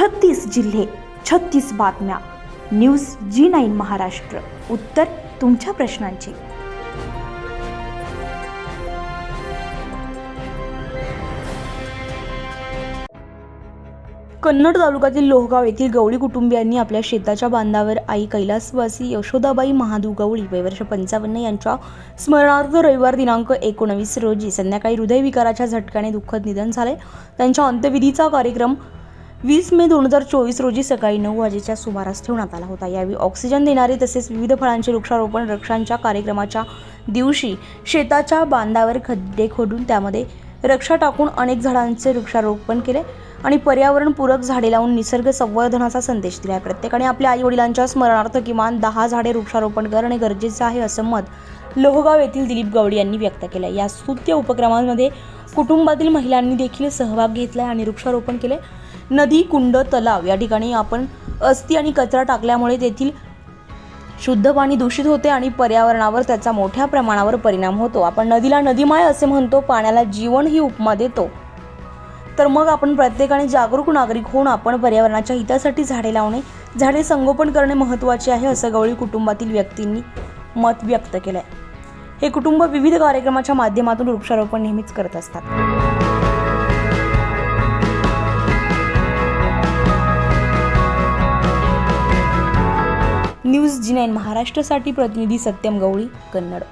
छत्तीस जिल्हे छत्तीस बातम्या. News G nine Maharashtra. उत्तर तुमच्या प्रश्नांची. कन्नड तालुक्यातील लोहगाव येथील गवळी कुटुंबियांनी आपल्या शेताच्या बांधावर आई कैलासवासी यशोदाबाई महादू गवळी वयवर्ष पंचावन्न यांच्या स्मरणार्थ रविवार दिनांक एकोणवीस रोजी संध्याकाळी हृदयविकाराच्या झटक्याने दुःखद निधन झाले. त्यांच्या अंत्यविधीचा कार्यक्रम वीस मे दोन हजार चोवीस रोजी सकाळी नऊ वाजेच्या सुमारास ठेवण्यात आला होता. यावेळी ऑक्सिजन देणारे तसेच विविध फळांचे वृक्षारोपण रक्षांच्या कार्यक्रमाच्या दिवशी शेताच्या बांधावर खड्डे खोदून त्यामध्ये रक्षा टाकून अनेक झाडांचे वृक्षारोपण केले आणि पर्यावरणपूरक झाडे लावून निसर्ग संवर्धनाचा संदेश दिला. आहे प्रत्येकाने आपल्या आई वडिलांच्या स्मरणार्थ किमान दहा झाडे वृक्षारोपण करणे गरजेचे आहे असं मत लोहगाव येथील दिलीप गवडी यांनी व्यक्त केलं या स्तुत्य उपक्रमांमध्ये कुटुंबातील महिलांनी देखील सहभाग घेतला आणि वृक्षारोपण केले नदी कुंड तलाव या ठिकाणी आपण अस्थी आणि कचरा टाकल्यामुळे तेथील शुद्ध पाणी दूषित होते आणि पर्यावरणावर त्याचा मोठ्या प्रमाणावर परिणाम होतो. आपण नदीला नदीमाय असे म्हणतो पाण्याला जीवन ही उपमा देतो. तर मग आपण प्रत्येकाने जागरूक नागरिक होऊन आपण पर्यावरणाच्या हितासाठी झाडे लावणे झाडे संगोपन करणे महत्त्वाचे आहे असं गवळी कुटुंबातील व्यक्तींनी मत व्यक्त केलं आहे हे कुटुंब विविध कार्यक्रमाच्या माध्यमातून वृक्षारोपण नेहमीच करत असतात. न्यूज जी नाईन महाराष्ट्रासाठी प्रतिनिधी सत्यम गवळी कन्नड.